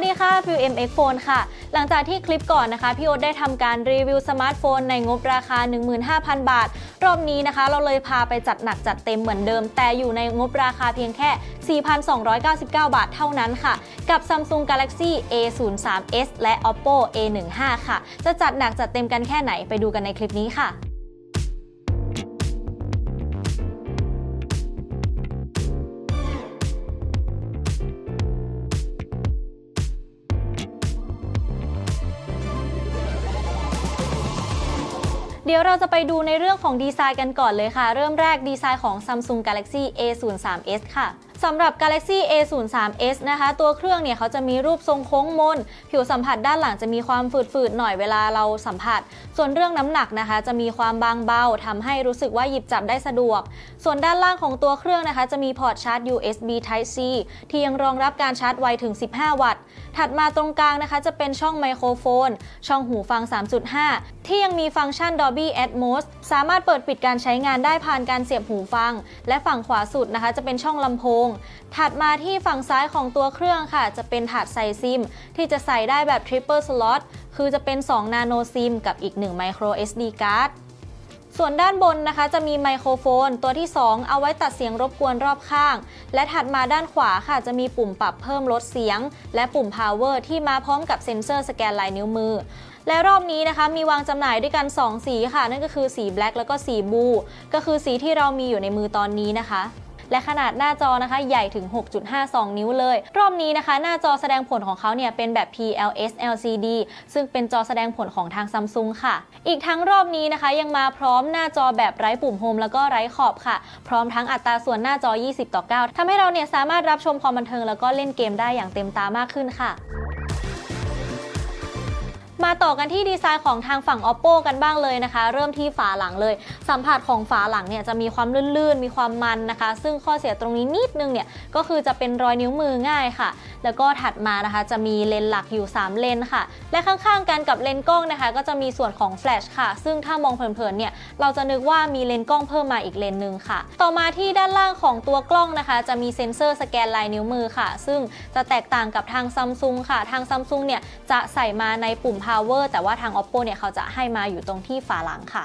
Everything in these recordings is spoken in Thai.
วัสดีค่ะฟิว MX Phone ค่ะ หลังจากที่คลิปก่อนนะคะ พี่โอ๊ตได้ทำการรีวิวสมาร์ทโฟนในงบราคา 15,000 บาท รอบนี้นะคะ เราเลยพาไปจัดหนักจัดเต็มเหมือนเดิม แต่อยู่ในงบราคาเพียงแค่ 4,299 บาทเท่านั้นค่ะ กับ Samsung Galaxy A03s และ Oppo A15 ค่ะ จะจัดหนักจัดเต็มกันแค่ไหนไปดูกันในคลิปนี้ค่ะ เดี๋ยวเราจะไปดูในเรื่องของดีไซน์กันก่อนเลยค่ะ เริ่มแรกดีไซน์ของ Samsung Galaxy A03s ค่ะ สำหรับ Galaxy A03s นะคะ ตัวเครื่องเนี่ยเขาจะมีรูปทรงโค้งมน ผิวสัมผัสด้านหลังจะมีความฝืดๆหน่อยเวลาเราสัมผัส ส่วนเรื่องน้ำหนักนะคะ จะมีความบางเบาทำให้รู้สึกว่าหยิบจับได้สะดวก ส่วนด้านล่างของตัวเครื่องนะคะ จะมีพอร์ตชาร์จ USB Type C ที่ยังรองรับการชาร์จไวถึง 15 วัตต์ ถัดมาตรงกลางนะคะ จะเป็นช่องไมโครโฟน ช่องหูฟัง 3.5 ที่ยังมีฟังก์ชัน Dolby Atmos สามารถเปิดปิดการใช้งานได้ผ่านการเสียบหูฟัง และฝั่งขวาสุดนะคะ จะเป็นช่องลำโพงถัดมาที่ฝั่งซ้ายของตัวเครื่องค่ะ จะเป็นถาดใส่ซิม ที่จะใส่ได้แบบ Triple Slot คือจะเป็น2 Nano SIM กับอีก 1 Micro SD Card ส่วนด้านบนนะคะจะมีไมโครโฟน ตัวที่ 2 เอาไว้ตัดเสียงรบกวนรอบข้าง และถัดมาด้านขวาค่ะ จะมีปุ่มปรับเพิ่มลดเสียง และปุ่ม power ที่มาพร้อมกับเซ็นเซอร์สแกนลายนิ้วมือ และรอบนี้นะคะมีวางจำหน่ายด้วยกัน 2 สีค่ะ นั่นก็คือสี black แล้วก็สีบู ก็คือสีที่เรามีอยู่ในมือตอนนี้นะคะ และขนาดหน้าจอนะคะใหญ่ถึง 6.52 นิ้วเลย รอบนี้นะคะ หน้าจอแสดงผลของเขาเนี่ยเป็นแบบ PLS LCD ซึ่งเป็นจอแสดงผลของทางซัมซุงค่ะ อีกทั้งรอบนี้นะคะ ยังมาพร้อมหน้าจอแบบไร้ปุ่มโฮมแล้วก็ไร้ขอบค่ะ พร้อมทั้งอัตราส่วนหน้าจอ 20 ต่อ 9ทำให้เราเนี่ยสามารถรับชมความบันเทิงแล้วก็เล่นเกมได้อย่างเต็มตามากขึ้นค่ะ มาต่อกันที่ดีไซน์ของทางฝั่ง oppo กันบ้างเลยนะคะ เริ่มที่ฝาหลังเลย สัมผัสของฝาหลังเนี่ยจะมีความลื่นๆ มีความมันนะคะ ซึ่งข้อเสียตรงนี้นิดนึงเนี่ยก็คือจะเป็นรอยนิ้วมือง่ายค่ะ แล้วก็ถัดมานะคะจะมีเลนส์หลักอยู่ 3 เลนค่ะ และข้างๆกันกับเลนส์กล้องนะคะ ก็จะมีส่วนของแฟลชค่ะ ซึ่งถ้ามองเผินๆเนี่ยเราจะนึกว่ามีเลนส์กล้องเพิ่มมาอีกเลนส์หนึ่งค่ะ ต่อมาที่ด้านล่างของตัวกล้องนะคะ จะมีเซ็นเซอร์สแกนลายนิ้วมือค่ะ ซึ่งจะแตกต่างกับทางซัมซุงค่ะ ทางซัมซุงเนี่ยจะใส่มาในปุ่ม power แต่ว่าทาง oppo เนี่ยเขาจะให้มาอยู่ตรงที่ฝาหลังค่ะ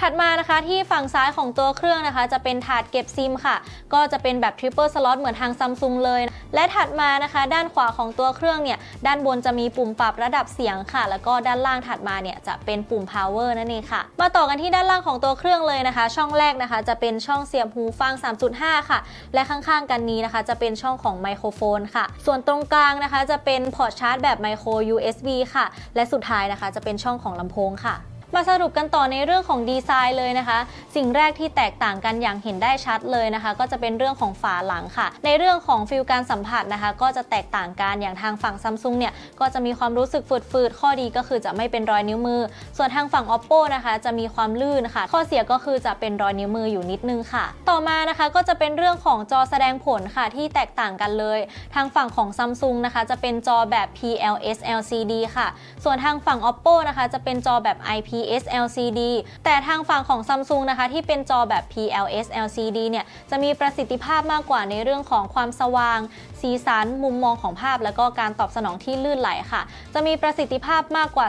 ถัดมานะคะที่ฝั่งซ้ายของตัวเครื่องนะคะ จะเป็นถาดเก็บซิมค่ะ ก็จะเป็นแบบ Triple Slot เหมือนทางซัมซุงเลย และถัดมานะคะ ด้านขวาของตัวเครื่องเนี่ย ด้านบนจะมีปุ่มปรับระดับเสียงค่ะ แล้วก็ด้านล่างถัดมาเนี่ยจะเป็นปุ่ม power นั่นเองค่ะ มาต่อกันที่ด้านล่างของตัวเครื่องเลยนะคะ ช่องแรกนะคะ จะเป็นช่องเสียบหูฟัง 3.5 ค่ะ และข้างๆกันนี้นะคะ จะเป็นช่องของไมโครโฟนค่ะ ส่วนตรงกลางนะคะจะเป็นพอร์ตชาร์จแบบไมโคร USB ค่ะ และสุดท้ายนะคะจะเป็นช่องของลำโพงค่ะ มาสรุปกันต่อในเรื่องของดีไซน์เลยนะคะ สิ่งแรกที่แตกต่างกันอย่างเห็นได้ชัดเลยนะคะ ก็จะเป็นเรื่องของฝาหลังค่ะ ในเรื่องของฟิลการสัมผัสนะคะ ก็จะแตกต่างกันอย่างทางฝั่งซัมซุงเนี่ยก็จะมีความรู้สึกฝืดๆ ข้อดีก็คือจะไม่เป็นรอยนิ้วมือ ส่วนทางฝั่ง oppo นะคะ จะมีความลื่นค่ะ ข้อเสียก็คือจะเป็นรอยนิ้วมืออยู่นิดนึงค่ะ ต่อมานะคะก็จะเป็นเรื่องของจอแสดงผลค่ะที่แตกต่างกันเลย ทางฝั่งของซัมซุงนะคะ จะเป็นจอแบบ PLS LCD ค่ะ ส่วนทางฝั่ง oppo นะคะ จะเป็นจอแบบ ip IPS LCD แต่ทางฝั่งของ Samsung นะคะที่เป็นจอแบบ PLS LCD เนี่ยจะมีประสิทธิภาพมากกว่าในเรื่องของความสว่าง สีสัน มุมมองของภาพ แล้วก็การตอบสนองที่ลื่นไหลค่ะ จะมีประสิทธิภาพมากกว่า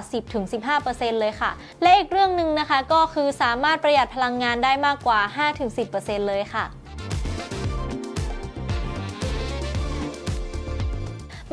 10-15%เลยค่ะ และอีกเรื่องหนึ่งนะคะก็คือสามารถประหยัดพลังงานได้มากกว่า 5-10%เลยค่ะ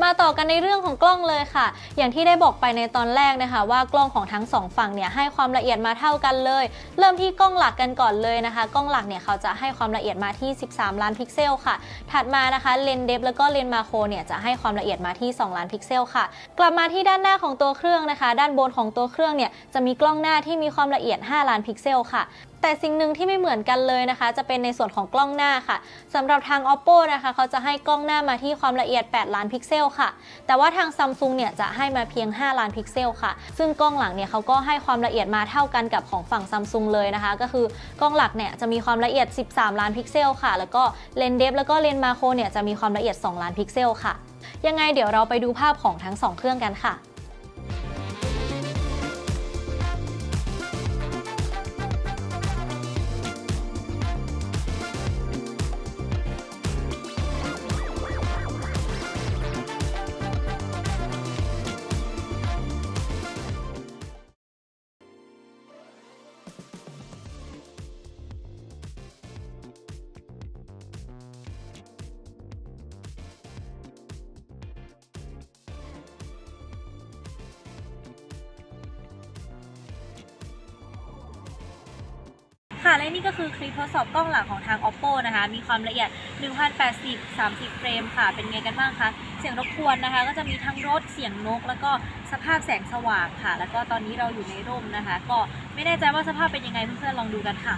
มาต่อกันในเรื่องของกล้องเลยค่ะ อย่างที่ได้บอกไปในตอนแรกนะคะ ว่ากล้องของทั้งสองฝั่งเนี่ยให้ความละเอียดมาเท่ากันเลย เริ่มที่กล้องหลักกันก่อนเลยนะคะ กล้องหลักเนี่ยเขาจะให้ความละเอียดมาที่ 13 ล้านพิกเซลค่ะ ถัดมานะคะเลนเดฟแล้วก็เลนมาโครเนี่ยจะให้ความละเอียดมาที่ 2 ล้านพิกเซลค่ะ กลับมาที่ด้านหน้าของตัวเครื่องนะคะ ด้านบนของตัวเครื่องเนี่ยจะมีกล้องหน้าที่มีความละเอียด 5 ล้านพิกเซลค่ะ แต่สิ่งหนึ่งที่ไม่เหมือนกันเลยนะคะ จะเป็นในส่วนของกล้องหน้าค่ะสำหรับทาง oppo นะคะ เขาจะให้กล้องหน้ามาที่ความละเอียด 8 ล้านพิกเซลค่ะ แต่ว่าทาง Samsung เนี่ยจะให้มาเพียง 5 ล้านพิกเซลค่ะ ซึ่งกล้องหลังเนี่ยเขาก็ให้ความละเอียดมาเท่ากันกับของฝั่ง Samsung เลยนะคะ ก็คือกล้องหลักเนี่ยจะมีความละเอียด 13 ล้านพิกเซลค่ะ แล้วก็เลนเดฟแล้วก็เลนมาโครเนี่ยจะมีความละเอียด 2 ล้านพิกเซลค่ะ ยังไงเดี๋ยวเราไปดูภาพของทั้ง 2 เครื่องกันค่ะ ค่ะและนี่ก็คือคลิปทดสอบกล้องหลังของทาง oppo นะคะ มีความละเอียด 1080 30 เฟรมค่ะ เป็นไงกันบ้างคะ เสียงรบกวนนะคะ ก็จะมีทั้งรถ เสียงนก แล้วก็สภาพแสงสว่างค่ะ แล้วก็ตอนนี้เราอยู่ในร่มนะคะ ก็ไม่แน่ใจว่าสภาพเป็นยังไงเพื่อนๆลองดูกันค่ะ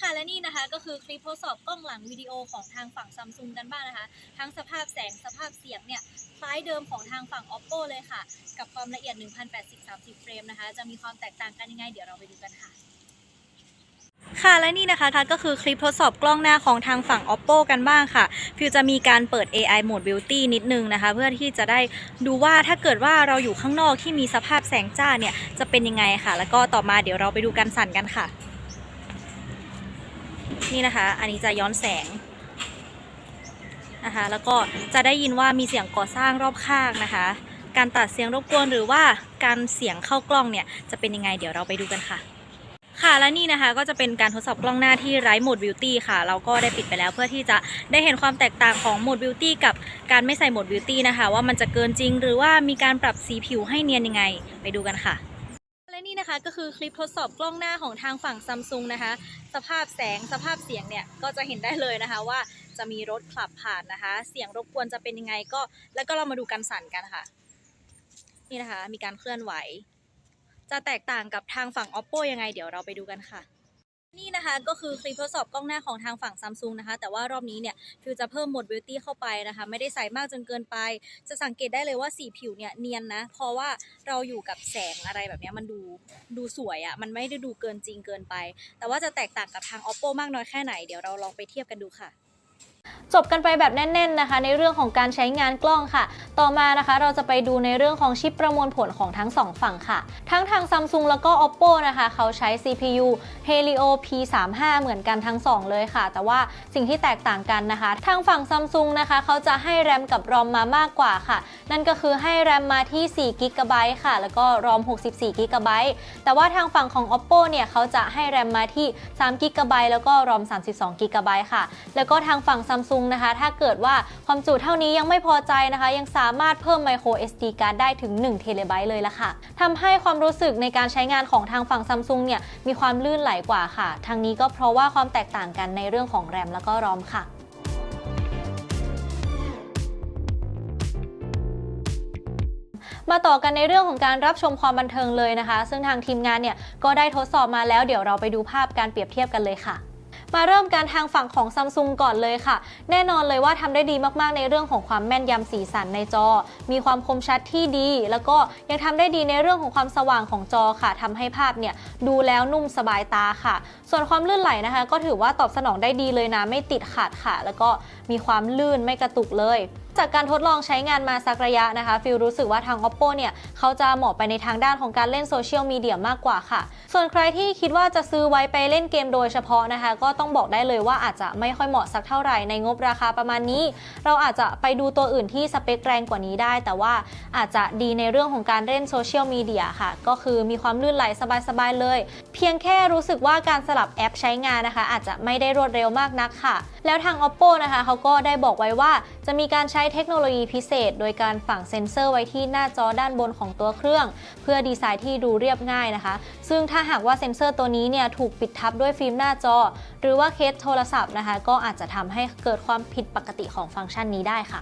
ค่ะและนี่นะคะก็คือคลิปทดสอบกล้องหลังวิดีโอของทางฝั่งซัมซุงกันบ้างนะคะ ทั้งสภาพแสงสภาพเสียงเนี่ยคล้ายเดิมของทางฝั่ง oppo เลยค่ะ กับความละเอียด 1080 30 เฟรมนะคะ จะมีความแตกต่างกันยังไง เดี๋ยวเราไปดูกันค่ะ ค่ะและนี่นะคะก็คือคลิปทดสอบกล้องหน้าของทางฝั่ง oppo กันบ้างค่ะ ฟิวจะมีการเปิด AI Mode Beauty นิดนึงนะคะ เพื่อที่จะได้ดูว่าถ้าเกิดว่าเราอยู่ข้างนอกที่มีสภาพแสงจ้าเนี่ย จะเป็นยังไงค่ะ แล้วก็ต่อมาเดี๋ยวเราไปดูการสั่นกันค่ะ นี่นะคะ อันนี้จะย้อนแสงนะคะ แล้วก็จะได้ยินว่ามีเสียงก่อสร้างรอบข้างนะคะ การตัดเสียงรบกวนหรือว่าการเสียงเข้ากล้องเนี่ยจะเป็นยังไงเดี๋ยวเราไปดูกันค่ะ ค่ะและนี่นะคะก็จะเป็นการทดสอบกล้องหน้าที่ไร้โหมดบิวตี้ค่ะ เราก็ได้ปิดไปแล้วเพื่อที่จะได้เห็นความแตกต่างของโหมดบิวตี้กับการไม่ใส่โหมดบิวตี้นะคะ ว่ามันจะเกินจริง หรือว่ามีการปรับสีผิวให้เนียนยังไง ไปดูกันค่ะและนี่นะคะก็คือคลิปทดสอบกล้องหน้าของทางฝั่งซัมซุงนะคะ สภาพแสงสภาพเสียงเนี่ยก็จะเห็นได้เลยนะคะว่าจะมีรถขับผ่านนะคะ เสียงรบกวนจะเป็นยังไงก็ แล้วก็เรามาดูการสั่นกันค่ะ นี่นะคะ มีการเคลื่อนไหว จะแตกต่างกับทางฝั่ง oppo ยังไง เดี๋ยวเราไปดูกันค่ะ นี่นะคะก็คือคลิปทดสอบกล้องหน้าของทางฝั่งซัมซุงนะคะ แต่ว่ารอบนี้เนี่ยฟิวจะเพิ่มโหมดบิวตี้เข้าไปนะคะ ไม่ได้ใส่มากจนเกินไป จะสังเกตได้เลยว่าสีผิวเนี่ยเนียนนะ เพราะว่าเราอยู่กับแสงอะไรแบบนี้มันดูดูสวยอะ่ะ มันไม่ได้ดูเกินจริงเกินไป แต่ว่าจะแตกต่างกับทาง oppo มากน้อยแค่ไหน เดี๋ยวเราลองไปเทียบกันดูค่ะ จบกันไปแบบแน่น ๆนะคะ ในเรื่องของการใช้งานกล้องค่ะ ต่อมานะคะเราจะไปดูในเรื่องของชิปประมวลผลของทั้ง 2 ฝั่งค่ะ ทั้งทาง Samsung แล้วก็ Oppo นะคะ เขาใช้ CPU Helio P35 เหมือนกันทั้ง 2 เลยค่ะ แต่ว่าสิ่งที่แตกต่างกันนะคะ ทางฝั่ง Samsung นะคะ เขาจะให้แรมกับ ROM มามากกว่าค่ะ นั่นก็คือให้แรมมาที่4 g b ค่ะ แล้วก็ ROM 64 g b แต่ว่าทางฝั่งของ Oppo เนี่ยเขาจะให้แรมมาที่3 g b แล้วก็ ROM 32 g b ค่ะ แล้วก็ทางฝั่ง Samsung นะคะ ถ้าเกิดว่าความจุเท่านี้ยังไม่พอใจนะคะ ยังสามารถเพิ่ม micro SD card ได้ถึง1 t b เลยละค่ะทำให้ความรู้สึกในการใช้งานของทางฝั่ง Samsung เนี่ยมีความลื่นไหลกว่าค่ะ ทางนี้ก็เพราะว่าความแตกต่างกันในเรื่องของแรมแล้วก็ ROM ค่ะมาต่อกันในเรื่องของการรับชมความบันเทิงเลยนะคะ ซึ่งทางทีมงานเนี่ยก็ได้ทดสอบมาแล้วเดี๋ยวเราไปดูภาพการเปรียบเทียบกันเลยค่ะ มาเริ่มการทางฝั่งของซัมซุงก่อนเลยค่ะ แน่นอนเลยว่าทำได้ดีมากๆในเรื่องของความแม่นยำสีสันในจอ มีความคมชัดที่ดี แล้วก็ยังทำได้ดีในเรื่องของความสว่างของจอค่ะทำให้ภาพเนี่ยดูแล้วนุ่มสบายตาค่ะ ส่วนความลื่นไหลนะคะ ก็ถือว่าตอบสนองได้ดีเลยนะไม่ติดขัดค่ะ แล้วก็มีความลื่นไม่กระตุกเลยจากการทดลองใช้งานมาสักระยะนะคะฟิลรู้สึกว่าทาง oppo เนี่ยเขาจะเหมาะไปในทางด้านของการเล่นโซเชียลมีเดียมากกว่าค่ะ ส่วนใครที่คิดว่าจะซื้อไว้ไปเล่นเกมโดยเฉพาะนะคะ ก็ต้องบอกได้เลยว่าอาจจะไม่ค่อยเหมาะสักเท่าไหร่ในงบราคาประมาณนี้ เราอาจจะไปดูตัวอื่นที่สเปคแรงกว่านี้ได้ แต่ว่าอาจจะดีในเรื่องของการเล่นโซเชียลมีเดียค่ะ ก็คือมีความลื่นไหลสบายๆเลย เพียงแค่รู้สึกว่าการสลับแอปใช้งานนะคะ อาจจะไม่ได้รวดเร็วมากนักค่ะแล้วทาง oppo นะคะเขาก็ได้บอกไว้ว่าจะมีการใช้เทคโนโลยีพิเศษ โดยการฝังเซ็นเซอร์ไว้ที่หน้าจอด้านบนของตัวเครื่อง เพื่อดีไซน์ที่ดูเรียบง่ายนะคะ ซึ่งถ้าหากว่าเซ็นเซอร์ตัวนี้เนี่ยถูกปิดทับด้วยฟิล์มหน้าจอ หรือว่าเคสโทรศัพท์นะคะ ก็อาจจะทำให้เกิดความผิดปกติของฟังก์ชันนี้ได้ค่ะ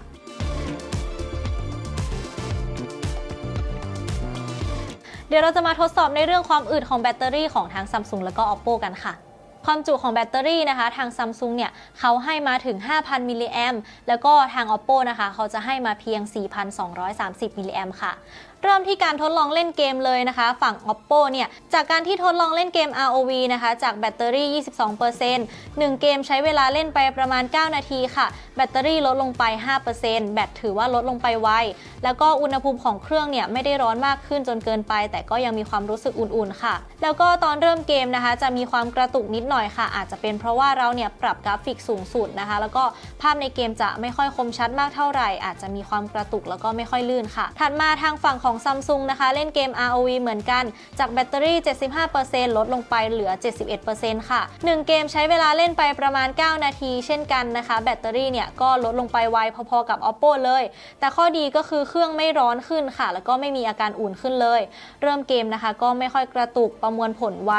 เดี๋ยวเราจะมาทดสอบในเรื่องความอึดของแบตเตอรี่ของทั้ง Samsung แล้วก็ Oppo กันค่ะ ความจุของแบตเตอรี่นะคะ ทาง Samsung เนี่ยเขาให้มาถึง 5,000 มิลลิแอมแล้วก็ทาง Oppo นะคะ เขาจะให้มาเพียง 4,230 มิลลิแอมค่ะ เริ่มที่การทดลองเล่นเกมเลยนะคะ ฝั่ง Oppo เนี่ย จากการที่ทดลองเล่นเกม ROV นะคะ จากแบตเตอรี่ 22% 1 เกมใช้เวลาเล่นไปประมาณ 9 นาทีค่ะ แบตเตอรี่ลดลงไป 5%แบตถือว่าลดลงไปไว แล้วก็อุณหภูมิของเครื่องเนี่ยไม่ได้ร้อนมากขึ้นจนเกินไป แต่ก็ยังมีความรู้สึกอุ่นๆค่ะ แล้วก็ตอนเริ่มเกมนะคะ จะมีความกระตุกนิดหน่อยค่ะ อาจจะเป็นเพราะว่าเราเนี่ยปรับกราฟิกสูงสุดนะคะ แล้วก็ภาพในเกมจะไม่ค่อยคมชัดมากเท่าไหร่ อาจจะมีความกระตุกแล้วก็ไม่ค่อยลื่นค่ะ ถัดมาทางฝั่งของ Samsung นะคะ เล่นเกม ROV เหมือนกัน จากแบตเตอรี่ 75%ลดลงไปเหลือ 71%ค่ะ 1 เกมใช้เวลาเล่นไปประมาณ 9 นาที เช่นกันนะคะ แบตเตอรี่เนี่ยก็ลดลงไปไวพอๆกับ Oppo เลย แต่ข้อดีก็คือเครื่องไม่ร้อนขึ้นค่ะ แล้วก็ไม่มีอาการอุ่นขึ้นเลย เริ่มเกมนะคะก็ไม่ค่อยกระตุกประมวลผลไว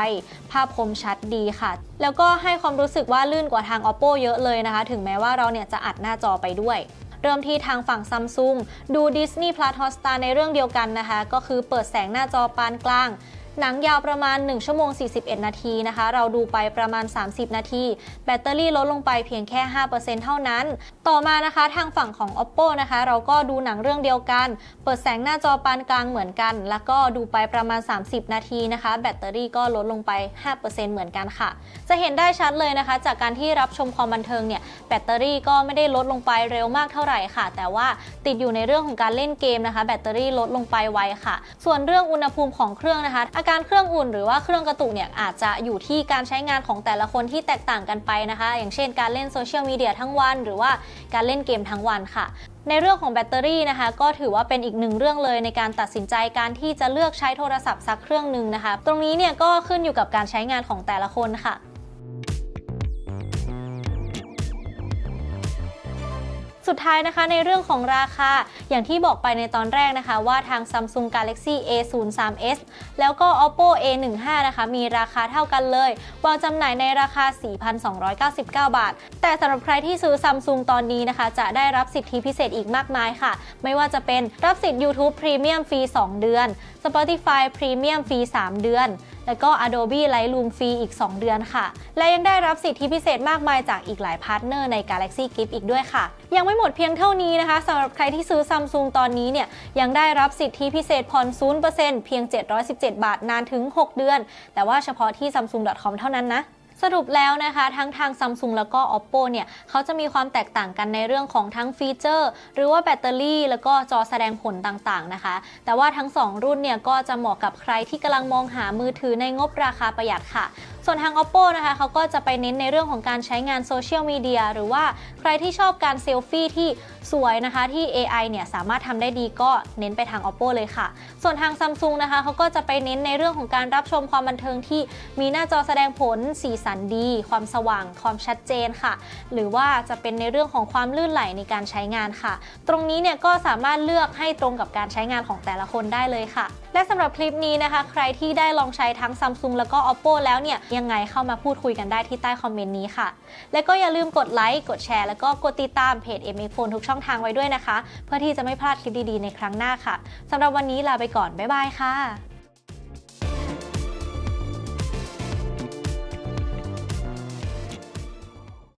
ภาพคมชัดดีค่ะแล้วก็ให้ความรู้สึกว่าลื่นกว่าทาง oppo เยอะเลยนะคะ ถึงแม้ว่าเราเนี่ยจะอัดหน้าจอไปด้วยเริ่มที่ทางฝั่งซัมซุงดู Disney Plus Hotstar ในเรื่องเดียวกันนะคะ ก็คือเปิดแสงหน้าจอปานกลาง หนังยาวประมาณ 1 ชั่วโมง 41 นาทีนะคะ เราดูไปประมาณ 30 นาที แบตเตอรี่ลดลงไปเพียงแค่ 5%เท่านั้น ต่อมานะคะทางฝั่งของ oppo นะคะ เราก็ดูหนังเรื่องเดียวกัน เปิดแสงหน้าจอปานกลางเหมือนกัน แล้วก็ดูไปประมาณ 30 นาทีนะคะ แบตเตอรี่ก็ลดลงไป 5%เหมือนกันค่ะ จะเห็นได้ชัดเลยนะคะ จากการที่รับชมความบันเทิงเนี่ยแบตเตอรี่ก็ไม่ได้ลดลงไปเร็วมากเท่าไหร่ค่ะ แต่ว่าติดอยู่ในเรื่องของการเล่นเกมนะคะ แบตเตอรี่ลดลงไปไวค่ะ ส่วนเรื่องอุณหภูมิของเครื่องนะคะอากาการเครื่องอุ่นหรือว่าเครื่องกระตุกเนี่ยอาจจะอยู่ที่การใช้งานของแต่ละคนที่แตกต่างกันไปนะคะ อย่างเช่นการเล่นโซเชียลมีเดียทั้งวัน หรือว่าการเล่นเกมทั้งวันค่ะในเรื่องของแบตเตอรี่นะคะ ก็ถือว่าเป็นอีกหนึ่งเรื่องเลยในการตัดสินใจการที่จะเลือกใช้โทรศัพท์สักเครื่องหนึ่งนะคะ ตรงนี้เนี่ยก็ขึ้นอยู่กับการใช้งานของแต่ละคนค่ะ สุดท้ายนะคะในเรื่องของราคา อย่างที่บอกไปในตอนแรกนะคะ ว่าทาง Samsung Galaxy A03s แล้วก็ Oppo A15 นะคะ มีราคาเท่ากันเลยวางจำหน่ายในราคา 4,299 บาท แต่สำหรับใครที่ซื้อ Samsung ตอนนี้นะคะ จะได้รับสิทธิพิเศษอีกมากมายค่ะ ไม่ว่าจะเป็นรับสิทธิ์ YouTube Premium ฟรี 2 เดือน Spotify Premium ฟรี 3 เดือนแล้วก็ Adobe Lightroom ฟรีอีก 2 เดือนค่ะ และยังได้รับสิทธิพิเศษมากมายจากอีกหลายพาร์ทเนอร์ใน Galaxy Gift อีกด้วยค่ะ ยังไม่หมดเพียงเท่านี้นะคะสำหรับใครที่ซื้อ Samsung ตอนนี้เนี่ยยังได้รับสิทธิพิเศษผ่อน 0%เพียง 717 บาทนานถึง 6 เดือน แต่ว่าเฉพาะที่ samsung.com เท่านั้นนะ สรุปแล้วนะคะทั้งทาง Samsung แล้วก็ Oppo เนี่ยเขาจะมีความแตกต่างกันในเรื่องของทั้งฟีเจอร์ หรือว่าแบตเตอรี่ แล้วก็จอแสดงผลต่างๆนะคะ แต่ว่าทั้ง 2 รุ่นเนี่ยก็จะเหมาะกับใครที่กำลังมองหามือถือในงบราคาประหยัดค่ะส่วนทาง Oppo นะคะเขาก็จะไปเน้นในเรื่องของการใช้งานโซเชียลมีเดียหรือว่าใครที่ชอบการเซลฟี่ที่สวยนะคะที่ AI เนี่ยสามารถทำได้ดีก็เน้นไปทาง Oppo เลยค่ะ ส่วนทาง Samsung นะคะเขาก็จะไปเน้นในเรื่องของการรับชมความบันเทิงที่มีหน้าจอแสดงผลสีสันดี ความสว่างความชัดเจนค่ะ หรือว่าจะเป็นในเรื่องของความลื่นไหลในการใช้งานค่ะ ตรงนี้เนี่ยก็สามารถเลือกให้ตรงกับการใช้งานของแต่ละคนได้เลยค่ะ และสำหรับคลิปนี้นะคะ ใครที่ได้ลองใช้ทั้ง Samsung แล้วก็ Oppo แล้วเนี่ย ยังไงเข้ามาพูดคุยกันได้ที่ใต้คอมเมนต์นี้ค่ะ และก็อย่าลืมกดไลค์กดแชร์แล้วก็กดติดตามเพจ m x Phone ทุกช่องทางไว้ด้วยนะคะ เพื่อที่จะไม่พลาดคลิปดีๆในครั้งหน้าค่ะสำหรับวันนี้ลาไปก่อนบ๊ายบายค่ะ